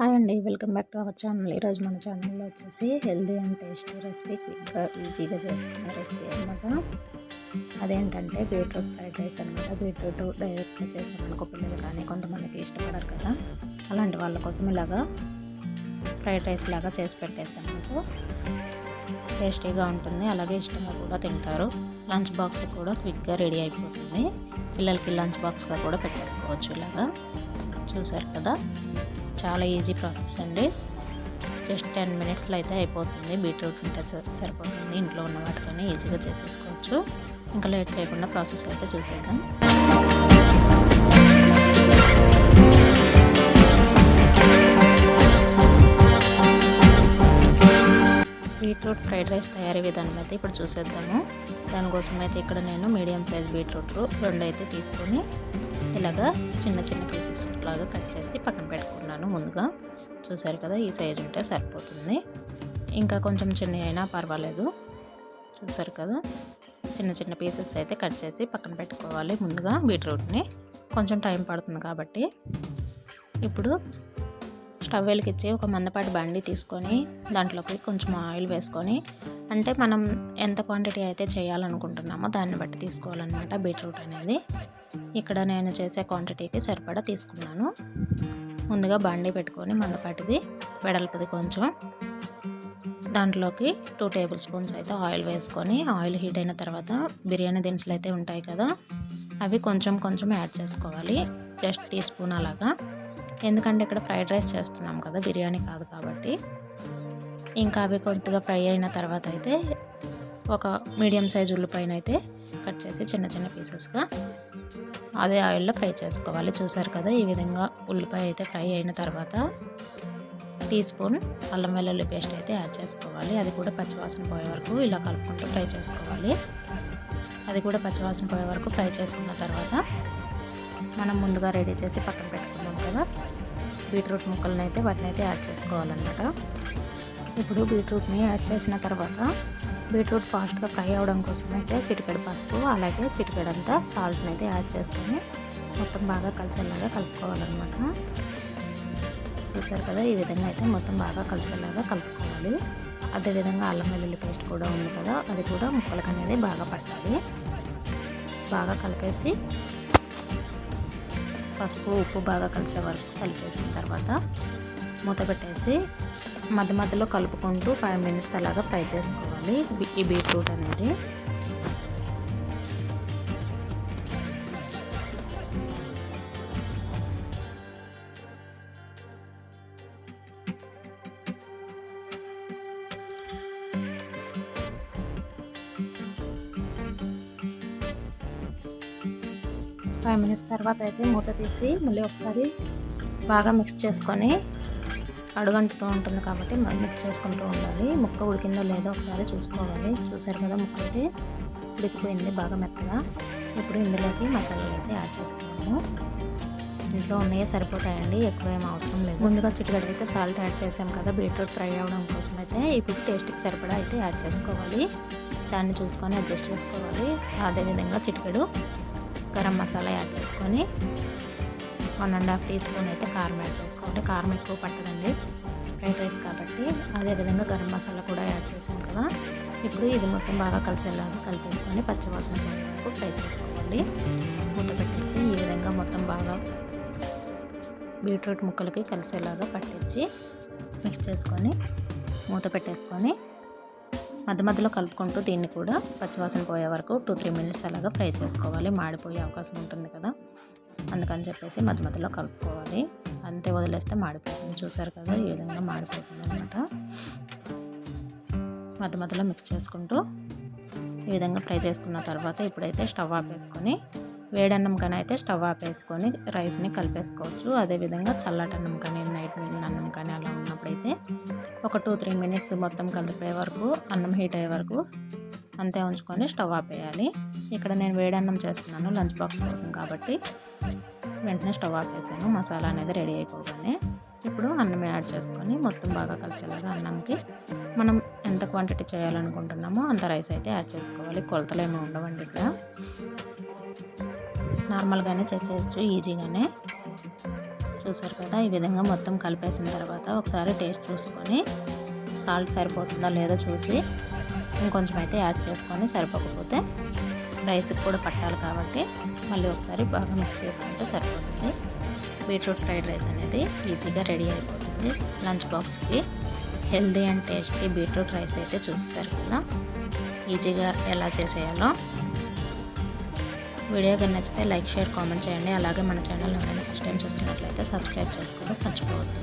Hi అండి welcome back to our channel. ఈరోజు మన ఛానల్లో వచ్చేసి హెల్దీ అండ్ టేస్టీ రెసిపీ క్విక్గా ఈజీగా చేసుకునే రెసిపీ అనమాట అదేంటంటే బీట్రూట్ ఫ్రైడ్ రైస్ అనమాట బీట్రూట్ డైరెక్ట్గా చేసామనుకో పిల్లలు కానీ కొంతమందికి ఇష్టపడరు కదా. అలాంటి వాళ్ళ కోసం ఇలాగా ఫ్రైడ్ రైస్ లాగా చేసి పెట్టేసాను మీకు. టేస్టీగా ఉంటుంది అలాగే ఇష్టంగా కూడా తింటారు. లంచ్ బాక్స్ కూడా క్విక్గా రెడీ అయిపోతుంది. పిల్లలకి లంచ్ బాక్స్గా కూడా పెట్టేసుకోవచ్చు ఇలాగా. చూసారు కదా? చాలా ఈజీ ప్రాసెస్ అండి. జస్ట్ టెన్ మినిట్స్లో అయితే అయిపోతుంది. బీట్రూట్ ఉంటే సరిపోతుంది. ఇంట్లో ఉన్న వాటితోనే ఈజీగా చేసేసుకోవచ్చు. ఇంకా లేట్ చేయకుండా ప్రాసెస్ అయితే చూసేద్దాం. బీట్రూట్ ఫ్రైడ్ రైస్ తయారీ విధానం అయితే ఇప్పుడు చూసేద్దాము. దానికోసం అయితే ఇక్కడ నేను మీడియం సైజ్ బీట్రూట్ రెండు అయితే తీసుకొని ఇలాగా చిన్న చిన్న పీసెస్ లాగా కట్ చేసి పక్కన పెట్టుకున్నాను ముందుగా. చూసారు కదా ఈ సైజు ఉంటే సరిపోతుంది. ఇంకా కొంచెం చిన్న అయినా పర్వాలేదు. చూసారు కదా చిన్న చిన్న పీసెస్ అయితే కట్ చేసి పక్కన పెట్టుకోవాలి ముందుగా బీట్రూట్ని కొంచెం టైం పడుతుంది కాబట్టి. ఇప్పుడు స్టవ్ వెలికిచ్చి ఒక మందపాటి బండి తీసుకొని దాంట్లోకి కొంచెం ఆయిల్ వేసుకొని అంటే మనం ఎంత క్వాంటిటీ అయితే చేయాలనుకుంటున్నామో దాన్ని బట్టి తీసుకోవాలన్నమాట బీట్రూట్ అనేది. ఇక్కడ నేను చేసే క్వాంటిటీకి సరిపడా తీసుకున్నాను. ముందుగా బండి పెట్టుకొని మందపాటిది వెడల్పుది కొంచెం. దాంట్లోకి టూ టేబుల్ స్పూన్స్ అయితే ఆయిల్ వేసుకొని ఆయిల్ హీట్ అయిన తర్వాత బిర్యానీ దినుసులు అయితే ఉంటాయి కదా అవి కొంచెం కొంచెం యాడ్ చేసుకోవాలి. జస్ట్ టీ స్పూన్ అలాగా. ఎందుకంటే ఇక్కడ ఫ్రైడ్ రైస్ చేస్తున్నాం కదా బిర్యానీ కాదు కాబట్టి. ఇంకా అవి కొద్దిగా ఫ్రై అయిన తర్వాత అయితే ఒక మీడియం సైజ్ ఉల్లిపాయన అయితే కట్ చేసి చిన్న చిన్న పీసెస్గా అదే ఆయిల్లో ఫ్రై చేసుకోవాలి. చూసారు కదా ఈ విధంగా ఉల్లిపాయ అయితే ఫ్రై అయిన తర్వాత టీ స్పూన్ అల్లం వెల్లుల్లి పేస్ట్ అయితే యాడ్ చేసుకోవాలి. అది కూడా పచ్చివాసన పోయే వరకు ఇలా కలుపుకుంటూ ఫ్రై చేసుకోవాలి. అది కూడా పచ్చివాసన పోయే వరకు ఫ్రై చేసుకున్న తర్వాత మనం ముందుగా రెడీ చేసి పక్కన పెట్టుకున్నాం కదా బీట్రూట్ ముక్కలను అయితే వాటిని అయితే యాడ్ చేసుకోవాలన్నమాట. ఇప్పుడు బీట్రూట్ని యాడ్ చేసిన తర్వాత బీట్రూట్ ఫాస్ట్గా ఫ్రై అవడం కోసం అయితే చిటికెడు పసుపు అలాగే చిటికెడంతా సాల్ట్ని అయితే యాడ్ చేసుకొని మొత్తం బాగా కలిసేలాగా కలుపుకోవాలన్నమాట. చూసారు కదా ఈ విధంగా అయితే మొత్తం బాగా కలిసేలాగా కలుపుకోవాలి. అదేవిధంగా అల్లం వెల్లుల్లి పేస్ట్ కూడా ఉంది కదా అది కూడా ముక్కలకు అనేది బాగా పట్టాలి. బాగా కలిపేసి పసుపు ఉప్పు బాగా కలిసే వరకు కలిపేసిన తర్వాత మూత పెట్టేసి మధ్య మధ్యలో కలుపుకుంటూ ఫైవ్ మినిట్స్ అలాగా ఫ్రై చేసుకోవాలి. ఈ బీట్రూట్ అనేది ఫైవ్ మినిట్స్ తర్వాత అయితే మూత తీసి మళ్ళీ ఒకసారి బాగా మిక్స్ చేసుకొని అడుగంటుతూ ఉంటుంది కాబట్టి మిక్స్ చేసుకుంటూ ఉండాలి. ముక్క ఉడికిందో లేదో ఒకసారి చూసుకోవాలి. చూసారు కదా ముక్క అయితే ఉడికిపోయింది బాగా మెత్తగా. ఇప్పుడు ఇందులోకి మసాలాలు అయితే యాడ్ చేసుకున్నాము ఇంట్లో ఉన్నాయే సరిపోతాయండి ఎక్కువ ఏం అవసరం లేదు. ముందుగా చిట్టుగడ్డ అయితే సాల్ట్ యాడ్ చేసాం కదా బీట్రూట్ ఫ్రై అవ్వడం కోసం అయితే ఇప్పుడు టేస్ట్కి సరిపడా అయితే యాడ్ చేసుకోవాలి. దాన్ని చూసుకొని అడ్జస్ట్ చేసుకోవాలి. అదేవిధంగా చిటికెడు గరం మసాలా యాడ్ చేసుకొని one and half teaspoon అయితే కారం యాడ్ చేసుకోవాలి. కారం ఎక్కువ పట్టదండి. ఫ్రైడ్ రైస్ కాబట్టి అదేవిధంగా గరం మసాలా కూడా యాడ్ చేసాం కదా. ఇప్పుడు ఇది మొత్తం బాగా కలిసేలాగా కలిపేసుకొని పచ్చివాసన వరకు ఫ్రై చేసుకోవాలి. మూత పెట్టేసి ఈ విధంగా మొత్తం బాగా బీట్రూట్ ముక్కలకి కలిసేలాగా పట్టించి మిక్స్ చేసుకొని మూత పెట్టేసుకొని మధ్య మధ్యలో కలుపుకుంటూ దీన్ని కూడా పచ్చివాసన పోయే వరకు టూ త్రీ మినిట్స్ అలాగా ఫ్రై చేసుకోవాలి. మాడిపోయే అవకాశం ఉంటుంది కదా. అందుకని చెప్పేసి మధ్య మధ్యలో కలుపుకోవాలి. అంతే వదిలేస్తే మాడిపోతుంది. చూసారు కదా ఈ విధంగా మాడిపోతుంది అనమాట మధ్య మధ్యలో మిక్స్ చేసుకుంటూ ఈ విధంగా ఫ్రై చేసుకున్న తర్వాత ఇప్పుడైతే స్టవ్ ఆపేసుకొని వేడన్నం కానీ అయితే స్టవ్ ఆపేసుకొని రైస్ని కలిపేసుకోవచ్చు. అదేవిధంగా చల్లటన్నం కానీ నైట్ అన్నం కానీ అలా ఉన్నప్పుడైతే ఒక టూ త్రీ మినిట్స్ మొత్తం కలిపే వరకు అన్నం హీట్ అయ్యే వరకు అంతే ఉంచుకొని స్టవ్ ఆపేయాలి ఇక్కడ నేను వేడన్నం చేస్తున్నాను లంచ్ బాక్స్ కోసం కాబట్టి. వెంటనే స్టవ్ ఆపేసాను మసాలా అనేది రెడీ అయిపోగానే ఇప్పుడు అన్నం యాడ్ చేసుకొని మొత్తం బాగా కలిసేలాగా అన్నంకి మనం ఎంత క్వాంటిటీ చేయాలనుకుంటున్నామో అంత రైస్ అయితే యాడ్ చేసుకోవాలి. కొలతలు ఏమి ఉండవండి ఇక్కడ. నార్మల్గానే చేసేయచ్చు ఈజీగానే చూసారు కదా ఈ విధంగా మొత్తం కలిపేసిన తర్వాత ఒకసారి టేస్ట్ చూసుకొని సాల్ట్ సరిపోతుందా లేదో చూసి ఇంకొంచెం అయితే యాడ్ చేసుకొని సరిపోకపోతే రైస్కి కూడా పట్టాలి కాబట్టి మళ్ళీ ఒకసారి బాగా మిక్స్ చేసుకుంటే సరిపోతుంది. బీట్రూట్ ఫ్రైడ్ రైస్ అనేది ఈజీగా రెడీ అయిపోతుంది. లంచ్ బాక్స్కి healthy and tasty beetroot rice అయితే చూసేసారు కదా ఈజీగా ఎలా చేసేయాలో వీడియో కానీ నచ్చితే లైక్ షేర్ కామెంట్ చేయండి. అలాగే మన ఛానల్ ఎవరైనా ఫస్ట్ టైం చూస్తున్నట్లయితే సబ్స్క్రైబ్ చేసుకోవడం మర్చిపోవద్దు.